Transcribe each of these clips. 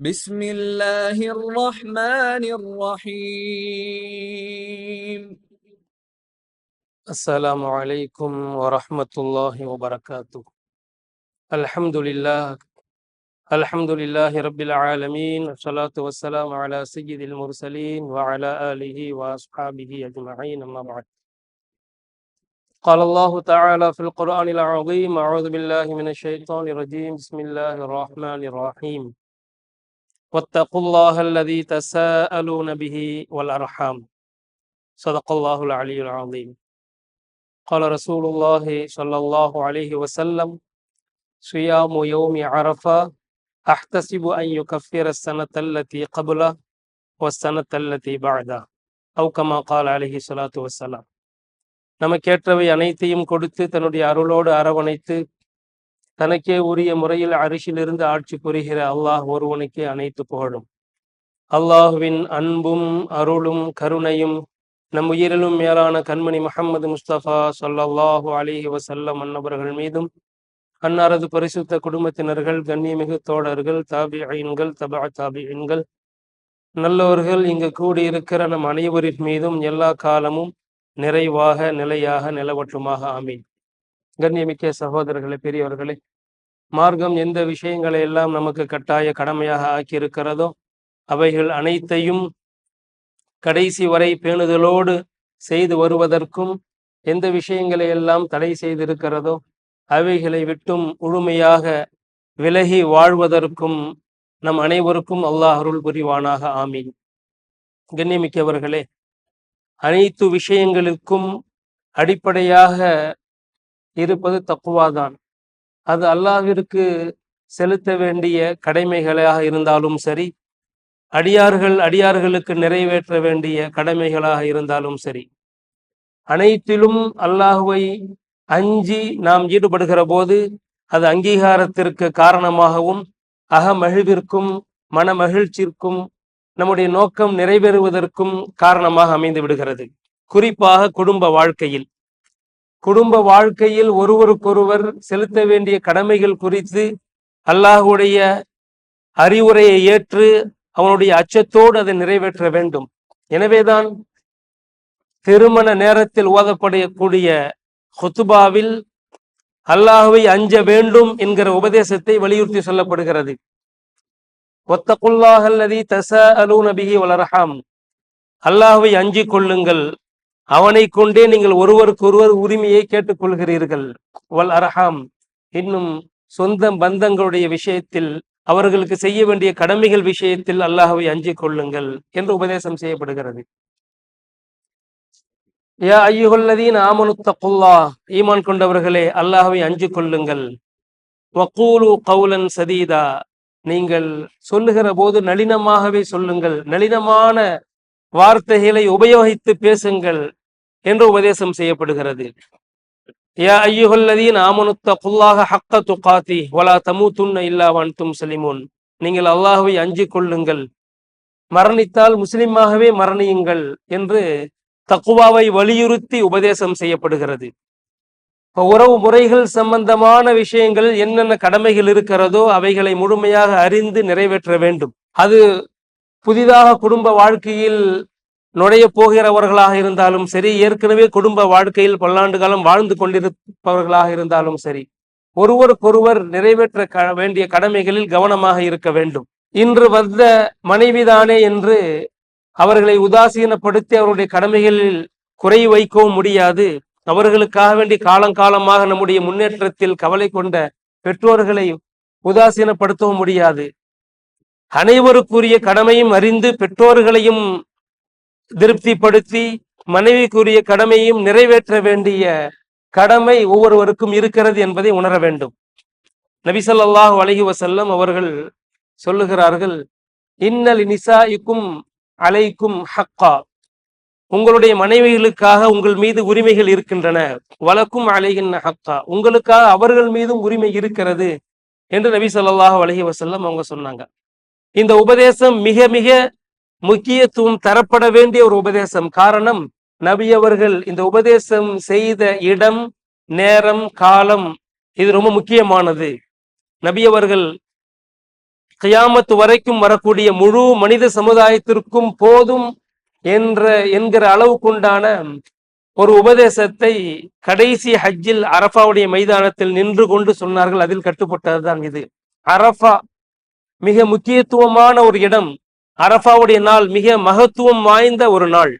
بسم الله الرحمن الرحيم. السلام عليكم ورحمة الله وبركاته. الحمد لله الحمد لله رب العالمين والصلاة والسلام على سيد المرسلين وعلى آله وأصحابه أجمعين أما بعد. قال الله تعالى في القرآن العظيم أعوذ بالله من الشيطان الرجيم بسم الله الرحمن الرحيم. واتقوا الله الذي تساءلون به والأرحام صدق الله العلي العظيم قال رسول الله صلى الله عليه وسلم صيام يوم عرفة أحتسب أن يكفر السنة التي قبله والسنة التي بعده أو كما قال عليه الصلاة والسلام நமக்கேற்றவை அனைத்தையும் கொடுத்து தன்னுடைய அருளோடு அரவணைத்து தனக்கே உரிய முறையில் அரிசிலிருந்து ஆட்சி புரிகிற அல்லாஹ் ஒருவனுக்கே அனைத்து புகழும். அல்லாஹுவின் அன்பும் அருளும் கருணையும் நம் உயிரிலும் மேலான கண்மணி முகமது முஸ்தபா ஸல்லல்லாஹு அலிஹி வசல்லம் அன்னவர்கள் மீதும் அன்னாரது பரிசுத்த குடும்பத்தினர்கள் கண்ணியமிகு தோழர்கள் தாபிஐன்கள் தபா தாபிஐன்கள் நல்லவர்கள் இங்கு கூடியிருக்கிற நம் அனைவரின் மீதும் எல்லா காலமும் நிறைவாக நிலையாக நிலவற்றுமாக. ஆமீன். கண்ணியமிக்க சகோதரர்களே பெரியவர்களே மார்க்கம் எந்த விஷயங்களை எல்லாம் நமக்கு கட்டாய கடமையாக ஆக்கியிருக்கிறதோ அவைகள் அனைத்தையும் கடைசி வரை பேணுதலோடு செய்து வருவதற்கும் எந்த விஷயங்களை எல்லாம் தடை செய்திருக்கிறதோ அவைகளை விட்டும் முழுமையாக விலகி வாழ்வதற்கும் நம் அனைவருக்கும் அல்லாஹ் அருள் புரிவானாக ஆமீன். கண்ணியமிக்கவர்களே அனைத்து விஷயங்களுக்கும் அடிப்படையாக இருப்பது தக்குவாதான் அது அல்லாவிற்கு செலுத்த வேண்டிய கடமைகளாக இருந்தாலும் சரி அடியார்கள் அடியார்களுக்கு நிறைவேற்ற வேண்டிய கடமைகளாக இருந்தாலும் சரி அனைத்திலும் அல்லாஹுவை அஞ்சி நாம் ஈடுபடுகிற போது அது அங்கீகாரத்திற்கு காரணமாகவும் அகமகிழ்விற்கும் மனமகிழ்ச்சிற்கும் நம்முடைய நோக்கம் நிறைவேறுவதற்கும் காரணமாக அமைந்து விடுகிறது. குறிப்பாக குடும்ப வாழ்க்கையில். குடும்ப வாழ்க்கையில் ஒருவருக்கொருவர் செலுத்த வேண்டிய கடமைகள் குறித்து அல்லாஹுடைய அறிவுரையை ஏற்று அவனுடைய அச்சத்தோடு அதை நிறைவேற்ற வேண்டும். எனவேதான் திருமண நேரத்தில் ஓதப்படக்கூடிய ஹுத்துபாவில் அல்லாஹுவை அஞ்ச வேண்டும் என்கிற உபதேசத்தை வலியுறுத்தி சொல்லப்படுகிறது. ஒத்தகுல்லாஹல்லதி தச அலூ நபிகி வளரஹாம் அல்லாஹுவை அஞ்சிக் கொள்ளுங்கள். அவனை கொண்டே நீங்கள் ஒருவருக்கொருவர் உரிமையை கேட்டுக்கொள்கிறீர்கள். வல் அரஹாம். இன்னும் சொந்த பந்தங்களுடைய விஷயத்தில் அவர்களுக்கு செய்ய வேண்டிய கடமைகள் விஷயத்தில் அல்லாஹவை அஞ்சிக் கொள்ளுங்கள் என்று உபதேசம் செய்யப்படுகிறது. யா ஐயுகல்லதீன் ஆமனுத்தகுல்லா ஈமான் கொண்டவர்களே அல்லாஹவை அஞ்சு கொள்ளுங்கள். வக்கூலு கவுலன் சதீதா. நீங்கள் சொல்லுகிற போது நளினமாகவே சொல்லுங்கள். நளினமான வார்த்தைகளை உபயோகித்து பேசுங்கள். என்று உபதேசம் செய்யப்படுகிறது. யா ஐயுகல்லதீன் ஆமனுத்த குல்லாக ஹக்க துகாத்தி வலா தமுத்துன்ன இல்லா வன்தும் சலிமுன். நீங்கள் அல்லாஹுவை அஞ்சு கொள்ளுங்கள். மரணித்தால் முஸ்லிமாகவே மரணியுங்கள் என்று தக்குவாவை வலியுறுத்தி உபதேசம் செய்யப்படுகிறது. இப்போ உறவு முறைகள் சம்பந்தமான விஷயங்கள் என்னென்ன கடமைகள் இருக்கிறதோ அவைகளை முழுமையாக அறிந்து நிறைவேற்ற வேண்டும். அது புதிதாக குடும்ப வாழ்க்கையில் நுழைய போகிறவர்களாக இருந்தாலும் சரி ஏற்கனவே குடும்ப வாழ்க்கையில் பல்லாண்டு காலம் வாழ்ந்து கொண்டிருப்பவர்களாக இருந்தாலும் சரி ஒருவருக்கொருவர் நிறைவேற்ற க வேண்டிய கடமைகளில் கவனமாக இருக்க வேண்டும். இன்று வந்த மனைவிதானே என்று அவர்களை உதாசீனப்படுத்தி அவருடைய கடமைகளில் குறை வைக்கவும் முடியாது. அவர்களுக்காக வேண்டி காலங்காலமாக நம்முடைய முன்னேற்றத்தில் கவலை கொண்ட பெற்றோர்களை உதாசீனப்படுத்தவும் முடியாது. அனைவருக்குரிய கடமையும் அறிந்து பெற்றோர்களையும் திருப்திப்படுத்தி மனைவிக்குரிய கடமையும் நிறைவேற்ற வேண்டிய கடமை ஒவ்வொருவருக்கும் இருக்கிறது என்பதை உணர வேண்டும். நபிசல்லாஹு அலஹி வசல்லம் அவர்கள் சொல்லுகிறார்கள் இன்னல் நிசாய்க்கும் அலைக்கும் ஹக்கா. உங்களுடைய மனைவிகளுக்காக உங்கள் மீது உரிமைகள் இருக்கின்றன. வழக்கும் அலைகின் ஹக்கா. உங்களுக்காக அவர்கள் மீதும் உரிமை இருக்கிறது என்று நபி சொல்லாஹு அலஹி வசல்லம் அவங்க சொன்னாங்க. இந்த உபதேசம் மிக மிக முக்கியத்துவம் தரப்பட வேண்டிய ஒரு உபதேசம். காரணம் நபி அவர்கள் இந்த உபதேசம் செய்த இடம் நேரம் காலம் இது ரொம்ப முக்கியமானது. நபி அவர்கள் கியாமத்து வரைக்கும் வரக்கூடிய முழு மனித சமுதாயத்திற்கும் போதும் என்ற என்கிற அளவுக்குண்டான ஒரு உபதேசத்தை கடைசி ஹஜ்ஜில் அரஃபாவுடைய மைதானத்தில் நின்று கொண்டு சொன்னார்கள். அதில் கட்டுப்பட்டதுதான் இது. அரஃபா மிக முக்கியத்துவமான ஒரு இடம். அரஃபாவுடைய நாள் மிக மகத்துவம் வாய்ந்த ஒரு நாள்.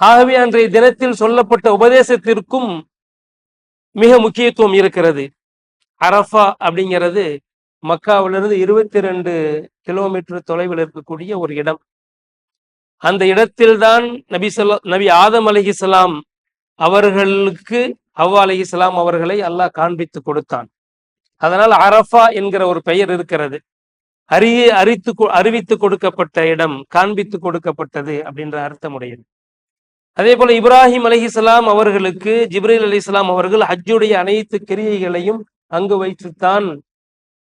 ஆகவே அன்றைய தினத்தில் சொல்லப்பட்ட உபதேசத்திற்கும் மிக முக்கியத்துவம் இருக்கிறது. அரஃபா அப்படிங்கிறது மக்காவிலிருந்து இருபத்தி ரெண்டு கிலோமீட்டர் தொலைவில் இருக்கக்கூடிய ஒரு இடம். அந்த இடத்தில்தான் நபி சொல்லா நபி ஆதம் அலிஹிஸ்லாம் அவர்களுக்கு ஹவ்வா அலிஹிஸ்லாம் அவர்களை அல்லாஹ் காண்பித்து கொடுத்தான். அதனால் அரஃபா என்கிற ஒரு பெயர் இருக்கிறது. அறிய அறித்து அறிவித்து கொடுக்கப்பட்ட இடம் காண்பித்து கொடுக்கப்பட்டது அப்படின்ற அர்த்தமுடையது அதே போல இப்ராஹிம் அலிஹிஸ்லாம் அவர்களுக்கு ஜிப்ரீல் அலி இஸ்லாம் அவர்கள் ஹஜ்ஜுடைய அனைத்து கிரியைகளையும் அங்கு வைத்துத்தான்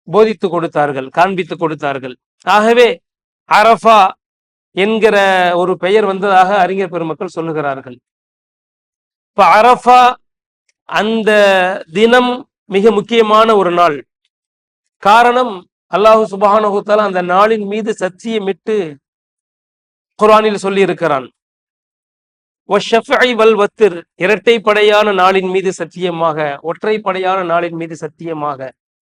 போதித்து கொடுத்தார்கள் காண்பித்து கொடுத்தார்கள். ஆகவே அரஃபா என்கிற ஒரு பெயர் வந்ததாக அறிஞர் பெருமக்கள் சொல்லுகிறார்கள். இப்ப அரஃபா அந்த தினம் மிக முக்கியமான ஒரு நாள். காரணம் அல்லாஹு சுபானகுத்தால அந்த நாளின் மீது சத்தியமிட்டு குரானில் சொல்லி இருக்கிறான் வல் வத்திர் இரட்டைப்படையான நாளின் மீது சத்தியமாக ஒற்றைப்படையான நாளின் மீது சத்தியமாக.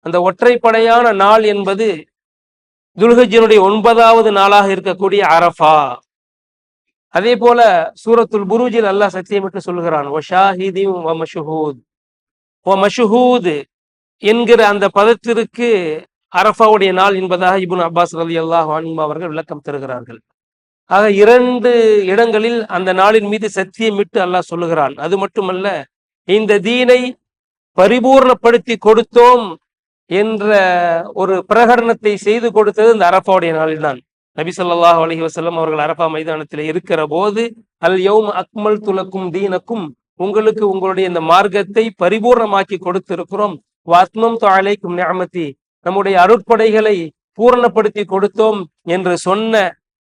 அந்த ஒற்றைப்படையான நாள் என்பது துல்கஜினுடைய ஒன்பதாவது நாளாக இருக்கக்கூடிய அரஃபா. அதே போல சூரத்துல் புருஜில் அல்லாஹ் சத்தியமிட்டு சொல்கிறான் என்கிற அந்த பதத்திற்கு அரஃபாவுடைய நாள் என்பதாக இபுன் அப்பாஸ் ரலி அல்லாஹ் அவர்கள் விளக்கம் தருகிறார்கள். ஆக இரண்டு இடங்களில் அந்த நாளின் மீது சத்தியமிட்டு அல்லாஹ் சொல்லுகிறான். அது மட்டுமல்ல இந்த தீனை பரிபூர்ணப்படுத்தி கொடுத்தோம் என்ற ஒரு பிரகடனத்தை செய்து கொடுத்தது இந்த அரஃபாவுடைய நாளில் தான் நபி சொல்லாஹ் அலஹி வசல்லம் அவர்கள் அரபா மைதானத்தில் இருக்கிற போது அல் யௌம் அக்மல் துலக்கும் தீனக்கும் உங்களுக்கு உங்களுடைய இந்த மார்க்கத்தை பரிபூர்ணமாக்கி கொடுத்திருக்கிறோம். வாத்மம் தாழைக்கும் ஞாமத்தி நம்முடைய அருட்படைகளை பூரணப்படுத்தி கொடுத்தோம் என்று சொன்ன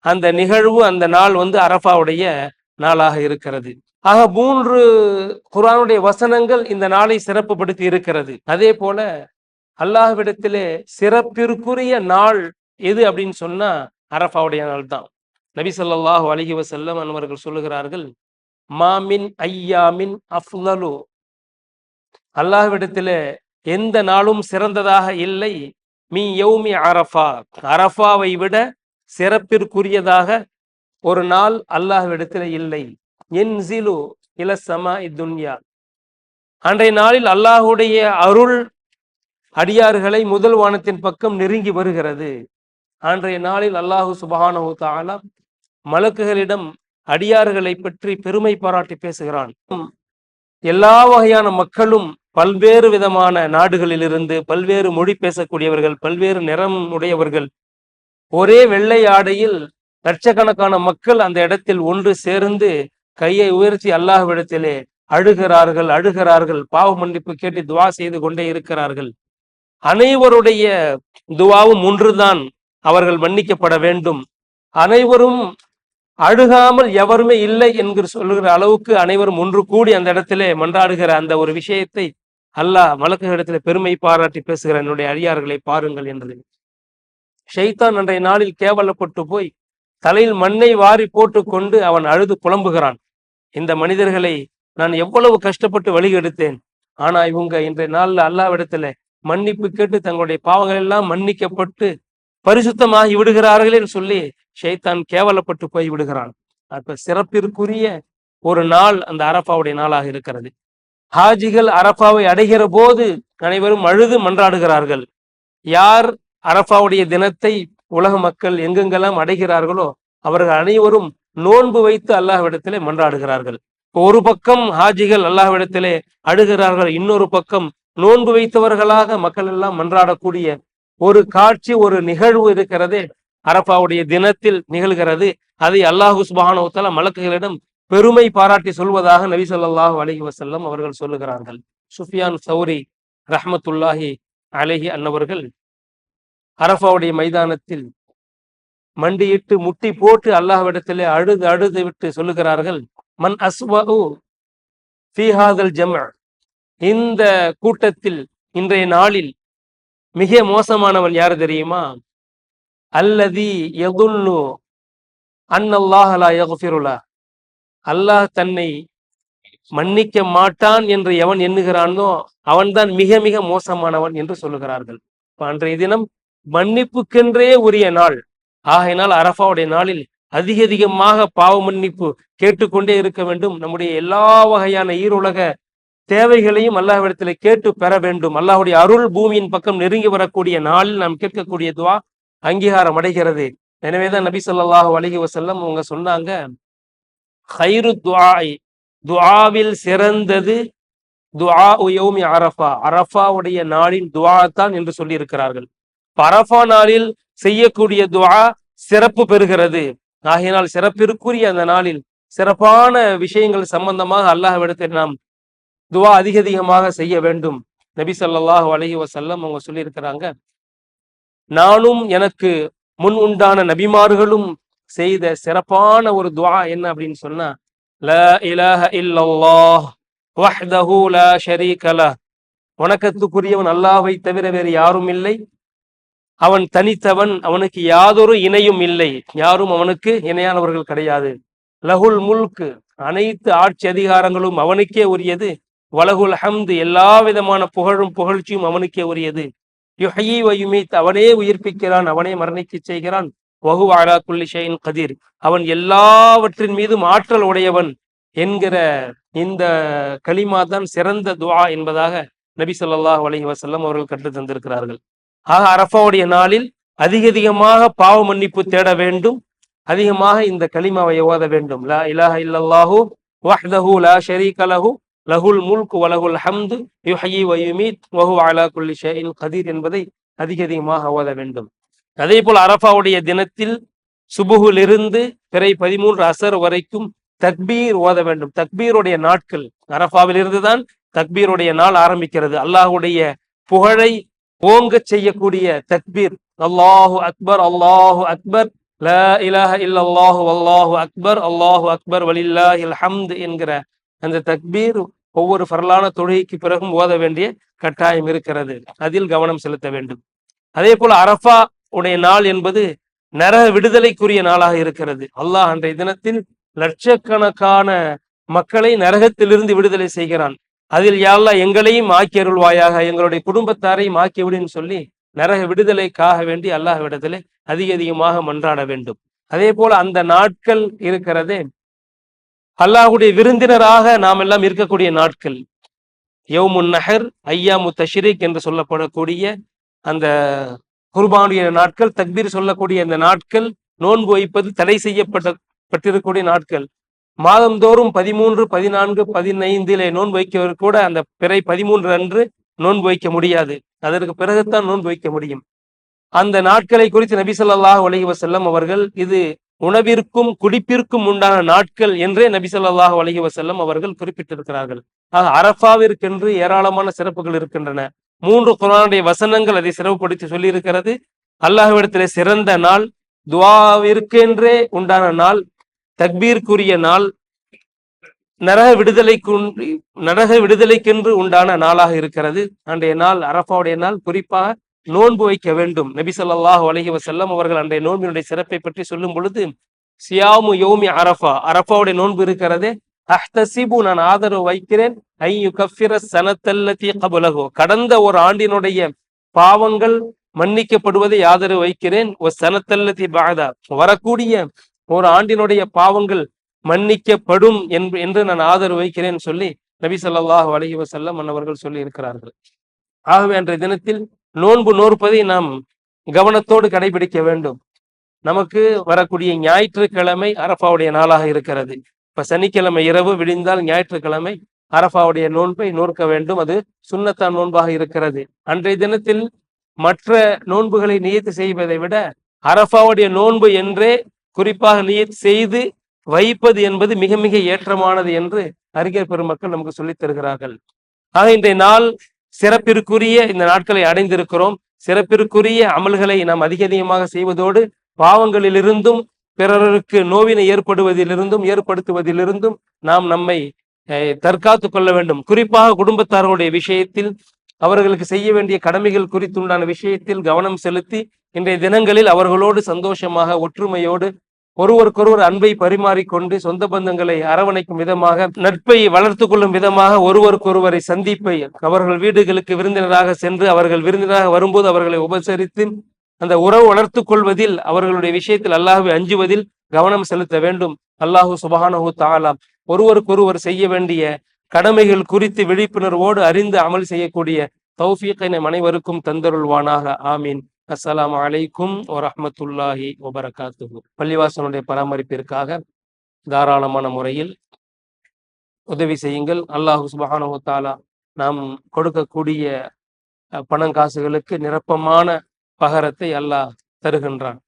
அந்த நிகழ்வு அந்த நாள் வந்து அரபாவுடைய நாளாக இருக்கிறது. ஆக மூன்று குரானுடைய வசனங்கள் இந்த நாளை சிறப்புப்படுத்தி இருக்கிறது. அதே போல அல்லாஹ்விடத்திலே சிறப்பிற்குரிய நாள் எது அப்படின்னு சொன்னா அரஃபாவுடைய நாள் தான் நபி சொல்லாஹு அலிஹி வசல்லம் அன்பர்கள் சொல்லுகிறார்கள் மாமின் ஐயாமின் அஃலலு அல்லாஹ்விடத்திலே எந்த நாளும் சிறந்ததாக இல்லை. மீ யௌமி அரஃபா. அரஃபாவை விட சிறப்பிற்குரியதாக ஒரு நாள் அல்லாஹ்விடத்தில் இல்லை. என் ஜிலு இலசமா இத்துன்யா அன்றைய நாளில் அல்லாஹுடைய அருள் அடியார்களை முதல் வானத்தின் பக்கம் நெருங்கி வருகிறது. அன்றைய நாளில் அல்லாஹு சுபஹானஹு தாலா மலக்குகளிடம் அடியார்களை பற்றி பெருமை பாராட்டி பேசுகிறான். எல்லா வகையான மக்களும் பல்வேறு விதமான நாடுகளிலிருந்து பல்வேறு மொழி பேசக்கூடியவர்கள் பல்வேறு நிறம் உடையவர்கள். ஒரே வெள்ளை ஆடையில் லட்சக்கணக்கான மக்கள் அந்த இடத்தில் ஒன்று சேர்ந்து கையை உயர்த்தி அல்லாஹ்விடத்திலே அழுகிறார்கள் அழுகிறார்கள். பாவ மன்னிப்பு கேட்டு துவா செய்து கொண்டே இருக்கிறார்கள். அனைவருடைய துவாவும் ஒன்றுதான். அவர்கள் மன்னிக்கப்பட வேண்டும். அனைவரும் அழுகாமல் எவருமே இல்லை என்று சொல்கிற அளவுக்கு அனைவரும் ஒன்று கூடி அந்த இடத்திலே மன்றாடுகிற அந்த ஒரு விஷயத்தை அல்லாஹ் மலக்கு இடத்துல பெருமை பாராட்டி பேசுகிற என்னுடைய அடியார்களை பாருங்கள் என்றது. ஷைத்தான் அன்றைய நாளில் கேவலப்பட்டு போய் தலையில் மண்ணை வாரி போட்டு கொண்டு அவன் அழுது புலம்புகிறான். இந்த மனிதர்களை நான் எவ்வளவு கஷ்டப்பட்டு வழிகெடுத்தேன். ஆனா இவங்க இன்றைய நாள்ல அல்லாவிடத்துல மன்னிப்பு கேட்டு தங்களுடைய பாவங்கள் எல்லாம் மன்னிக்கப்பட்டு பரிசுத்தமாகி விடுகிறார்கள் என்று சொல்லி ஷைத்தான் கேவலப்பட்டு போய் விடுகிறான். அப்ப சிறப்பிற்குரிய ஒரு நாள் அந்த அரப்பாவுடைய நாளாக இருக்கிறது. ஹாஜிகள் அரப்பாவை அடைகிற போது அனைவரும் அழுது மன்றாடுகிறார்கள். யார் அரப்பாவுடைய தினத்தை உலக மக்கள் எங்கெங்கெல்லாம் அடைகிறார்களோ அவர்கள் அனைவரும் நோன்பு வைத்து அல்லாஹ்விடத்திலே மன்றாடுகிறார்கள். ஒரு பக்கம் ஹாஜிகள் அல்லாஹ்விடத்திலே அழுகிறார்கள் இன்னொரு பக்கம் நோன்பு வைத்தவர்களாக மக்கள் எல்லாம் மன்றாடக்கூடிய ஒரு காட்சி ஒரு நிகழ்வு இருக்கிறதே அரப்பாவுடைய தினத்தில் நிகழ்கிறது. அதை அல்லாஹு சுபானோத்தலா மலக்குகளிடம் பெருமை பாராட்டி சொல்வதாக நபி சொல்லாஹு அலஹி வசல்லம் அவர்கள் சொல்லுகிறார்கள். சுஃபியான் சௌரி ரஹமத்துல்லாஹி அலஹி அன்னவர்கள் அரஃபாவுடைய மைதானத்தில் மண்டியிட்டு முட்டி போட்டு அல்லாஹ்விடத்திலே அழுது அழுது விட்டு சொல்லுகிறார்கள் மன் அஸ்வஹு ஃபீஹாதல் ஜம் இந்த கூட்டத்தில் இன்றைய நாளில் மிக மோசமானவன் யார் தெரியுமா? அல்லதி எதுல்லு அன்னல்லாஹலா யகுஃபிருலா அல்லாஹ் தன்னை மன்னிக்க மாட்டான் என்று எவன் எண்ணுகிறானோ அவன்தான் மிக மிக மோசமானவன் என்று சொல்லுகிறார்கள். இப்ப அன்றைய தினம் மன்னிப்புக்கென்றே உரிய நாள். ஆகையினால் அரஃபாவுடைய நாளில் அதிக அதிகமாக பாவ மன்னிப்பு கேட்டுக்கொண்டே இருக்க வேண்டும். நம்முடைய எல்லா வகையான ஈருலக தேவைகளையும் அல்லாஹ்விடத்தில் கேட்டு பெற வேண்டும். அல்லாஹ்வுடைய அருள் பூமியின் பக்கம் நெருங்கி வரக்கூடிய நாளில் நாம் கேட்கக்கூடிய துவா அங்கீகாரம் அடைகிறது. எனவேதான் நபி சொல்லாஹு அலைஹி வசல்லம் அவங்க சொன்னாங்க ஹைரு துவாய் துவாவில் சிறந்தது துவா உயோமி அரஃபா அரஃபாவுடைய நாளின் துவா தான் என்று சொல்லியிருக்கிறார்கள். அரஃபா நாளில் செய்யக்கூடிய துவா சிறப்பு பெறுகிறது. ஆகையினால் சிறப்பிற்குரிய அந்த நாளில் சிறப்பான விஷயங்கள் சம்பந்தமாக அல்லாஹ்விடத்தில் நாம் துவா அதிக அதிகமாக செய்ய வேண்டும். நபி சொல்லாஹு அலஹி வசல்லம் அவங்க சொல்லியிருக்கிறாங்க நானும் எனக்கு முன் உண்டான நபிமார்களும் செய்த சிறப்பான ஒரு துவா என்ன அப்படின்னு சொன்னா லா இலாஹ இல்லல்லாஹ் வஹ்தஹு லா ஷரீக வணக்கத்துக்குரியவன் அல்லாஹ்வை தவிர வேறு யாரும் இல்லை. அவன் தனித்தவன் அவனுக்கு யாதொரு இணையும் இல்லை. யாரும் அவனுக்கு இணையானவர்கள் கிடையாது. லகுல் முல்கு அனைத்து ஆட்சி அதிகாரங்களும் அவனுக்கே உரியது. வலகுல் ஹம்து எல்லா விதமான புகழும் புகழ்ச்சியும் அவனுக்கே உரியது. யுஹயி வயுமீத் அவனே உயிர்ப்பிக்கிறான் அவனே மரணிக்க செய்கிறான். வகு அலா குல்லி கதிர். அவன் எல்லாவற்றின் மீதும் ஆற்றல் உடையவன் என்கிற இந்த களிமா தான் சிறந்த துவா என்பதாக நபி சொல்லாஹ் அலஹி வசல்லம் அவர்கள் கற்று தந்திருக்கிறார்கள். ஆக அரஃபாவுடைய நாளில் அதிக அதிகமாக பாவ மன்னிப்பு தேட வேண்டும். அதிகமாக இந்த களிமாவை ஓத வேண்டும். லா இலாஹ இல்லல்லாஹு வஹ்தஹு லா ஷரீக லஹு. லஹுல் முல்கு வலகுல் ஹம்து. யுஹயி வயுமீத் வஹு அலா குல்லி ஷைஇன் கதீர் என்பதை அதிக அதிகமாக ஓத வேண்டும். அதே போல் அரஃபாவுடைய தினத்தில் சுபுகிலிருந்து பிறை பதிமூன்று அசர் வரைக்கும் தக்பீர் ஓத வேண்டும். தக்பீருடைய நாட்கள் அரஃபாவில் இருந்துதான் தக்பீருடைய நாள் ஆரம்பிக்கிறது. அல்லாஹுடைய புகழை ஓங்கச் செய்யக்கூடிய தக்பீர். அல்லாஹு அக்பர் அல்லாஹு அக்பர் லா இலாஹ இல்லல்லாஹு வல்லாஹு அக்பர் அல்லாஹு அக்பர் வலில்லாஹில் ஹம்த் என்கிற அந்த தக்பீர் ஒவ்வொரு பரலான தொழுகைக்கு பிறகும் ஓத வேண்டிய கட்டாயம் இருக்கிறது. அதில் கவனம் செலுத்த வேண்டும். அதே போல அரஃபா உடைய நாள் என்பது நரக விடுதலைக்குரிய நாளாக இருக்கிறது. அல்லாஹ் அன்றைய தினத்தில் லட்சக்கணக்கான மக்களை நரகத்திலிருந்து விடுதலை செய்கிறான். அதில் யாழ்லா எங்களையும் ஆக்கி அருள்வாயாக எங்களுடைய குடும்பத்தாரையும் ஆக்கி விடுன்னு சொல்லி நரக விடுதலைக்காக வேண்டி அல்லாஹ் விடுதலை அதிக அதிகமாக மன்றாட வேண்டும். அதே போல அந்த நாட்கள் இருக்கிறதே. அல்லாஹுடைய விருந்தினராக நாம் எல்லாம் இருக்கக்கூடிய நாட்கள். யௌமுன் நஹர் ஐயாமு தஷ்ரீக் என்று சொல்லப்படக்கூடிய அந்த குர்பானுடைய நாட்கள் தக்பீர் சொல்லக்கூடிய அந்த நாட்கள் நோன்பு வைப்பது தடை செய்யப்பட்ட பட்டிருக்கக்கூடிய நாட்கள். மாதந்தோறும் பதிமூன்று பதினான்கு பதினைந்திலே நோன்பு வைக்கவர் கூட அந்த பிறை பதிமூன்று அன்று நோன்பு வைக்க முடியாது. அதற்கு பிறகுதான் நோன்பு வைக்க முடியும். அந்த நாட்களை குறித்து நபி ஸல்லல்லாஹு செல்லம் அவர்கள் இது உணவிற்கும் குடிப்பிற்கும் உண்டான நாட்கள் என்றே நபி ஸல்லல்லாஹு அலைஹி அவர்கள் குறிப்பிட்டிருக்கிறார்கள். ஆக அரஃபாவிற்கென்று ஏராளமான சிறப்புகள் இருக்கின்றன. மூன்று குரானுடைய வசனங்கள் அதை சிறப்புப்படுத்தி சொல்லியிருக்கிறது. அல்லாஹ்விடத்திலே சிறந்த நாள் துவாவிற்கென்றே உண்டான நாள் தக்பீர்க்குரிய நாள் நரக விடுதலைக்கு நரக விடுதலைக்கென்று உண்டான நாளாக இருக்கிறது. அன்றைய நாள் அரபாவுடைய நாள் குறிப்பாக நோன்பு வைக்க வேண்டும். நபி ஸல்லல்லாஹு அலைஹி வஸல்லம் அவர்கள் அன்றைய நோன்பினுடைய சிறப்பை பற்றி சொல்லும் பொழுது சியாமு யோமி அரஃபா அரஃபாவுடைய நோன்பு இருக்கிறதே. அஹ்தசிபு நான் ஆதரவு வைக்கிறேன். ஐயு கஃபிர சனத்தல்லத்தி கபுலகோ கடந்த ஒரு ஆண்டினுடைய பாவங்கள் மன்னிக்கப்படுவதை ஆதரவு வைக்கிறேன். ஒரு சனத்தல்லத்தி பாதா வரக்கூடிய ஒரு ஆண்டினுடைய பாவங்கள் மன்னிக்கப்படும் என்று என்று நான் ஆதரவு வைக்கிறேன் சொல்லி நபி ஸல்லல்லாஹு அலஹி வசல்லம் அவர்கள் சொல்லி இருக்கிறார்கள் ஆகவே அன்றைய தினத்தில் நோன்பு நோற்பதை நாம் கவனத்தோடு கடைபிடிக்க வேண்டும். நமக்கு வரக்கூடிய ஞாயிற்றுக்கிழமை அரபாவுடைய நாளாக இருக்கிறது. இப்ப சனிக்கிழமை இரவு விடிந்தால் ஞாயிற்றுக்கிழமை அரஃபாவுடைய நோன்பை நோற்க வேண்டும். அது சுன்னத்தான் நோன்பாக இருக்கிறது. அன்றைய தினத்தில் மற்ற நோன்புகளை நியத்து செய்வதை விட அரஃபாவுடைய நோன்பு என்றே குறிப்பாக நியத் செய்து வைப்பது என்பது மிக மிக ஏற்றமானது என்று அறிஞர் பெருமக்கள் நமக்கு சொல்லித் தருகிறார்கள். ஆக இன்றைய நாள் சிறப்பிற்குரிய இந்த நாட்களை அடைந்திருக்கிறோம். சிறப்பிற்குரிய அமல்களை நாம் அதிக அதிகமாக செய்வதோடு பாவங்களிலிருந்தும் பிறருக்கு நோவினை ஏற்படுவதிலிருந்தும் ஏற்படுத்துவதிலிருந்தும் நாம் நம்மை தற்காத்து கொள்ள வேண்டும். குறிப்பாக குடும்பத்தார்களுடைய விஷயத்தில் அவர்களுக்கு செய்ய வேண்டிய கடமைகள் குறித்துண்டான விஷயத்தில் கவனம் செலுத்தி இன்றைய தினங்களில் அவர்களோடு சந்தோஷமாக ஒற்றுமையோடு ஒருவருக்கொருவர் அன்பை பரிமாறிக்கொண்டு சொந்த பந்தங்களை அரவணைக்கும் விதமாக நட்பை வளர்த்து கொள்ளும் விதமாக ஒருவருக்கொருவரை சந்திப்பை அவர்கள் வீடுகளுக்கு விருந்தினராக சென்று அவர்கள் விருந்தினராக வரும்போது அவர்களை உபசரித்து அந்த உறவு வளர்த்து கொள்வதில் அவர்களுடைய விஷயத்தில் அல்லாஹ்வை அஞ்சுவதில் கவனம் செலுத்த வேண்டும். அல்லாஹு சுபஹானஹு தாலாம் ஒருவருக்கொருவர் செய்ய வேண்டிய கடமைகள் குறித்து விழிப்புணர்வோடு அறிந்து அமல் செய்யக்கூடிய தௌஃபீக்கை நம் அனைவருக்கும் தந்தருள்வானாக. ஆமீன். அஸ்ஸலாம் அலைக்கும் வரமத்துல்லாஹி வபரகாத்து பள்ளிவாசனுடைய பராமரிப்பிற்காக தாராளமான முறையில் உதவி செய்யுங்கள். அல்லாஹு சுபஹானஹு தாலா நாம் கொடுக்கக்கூடிய பணங்காசுகளுக்கு நிரப்பமான பகரத்தை அல்லாஹ் தருகின்றான்.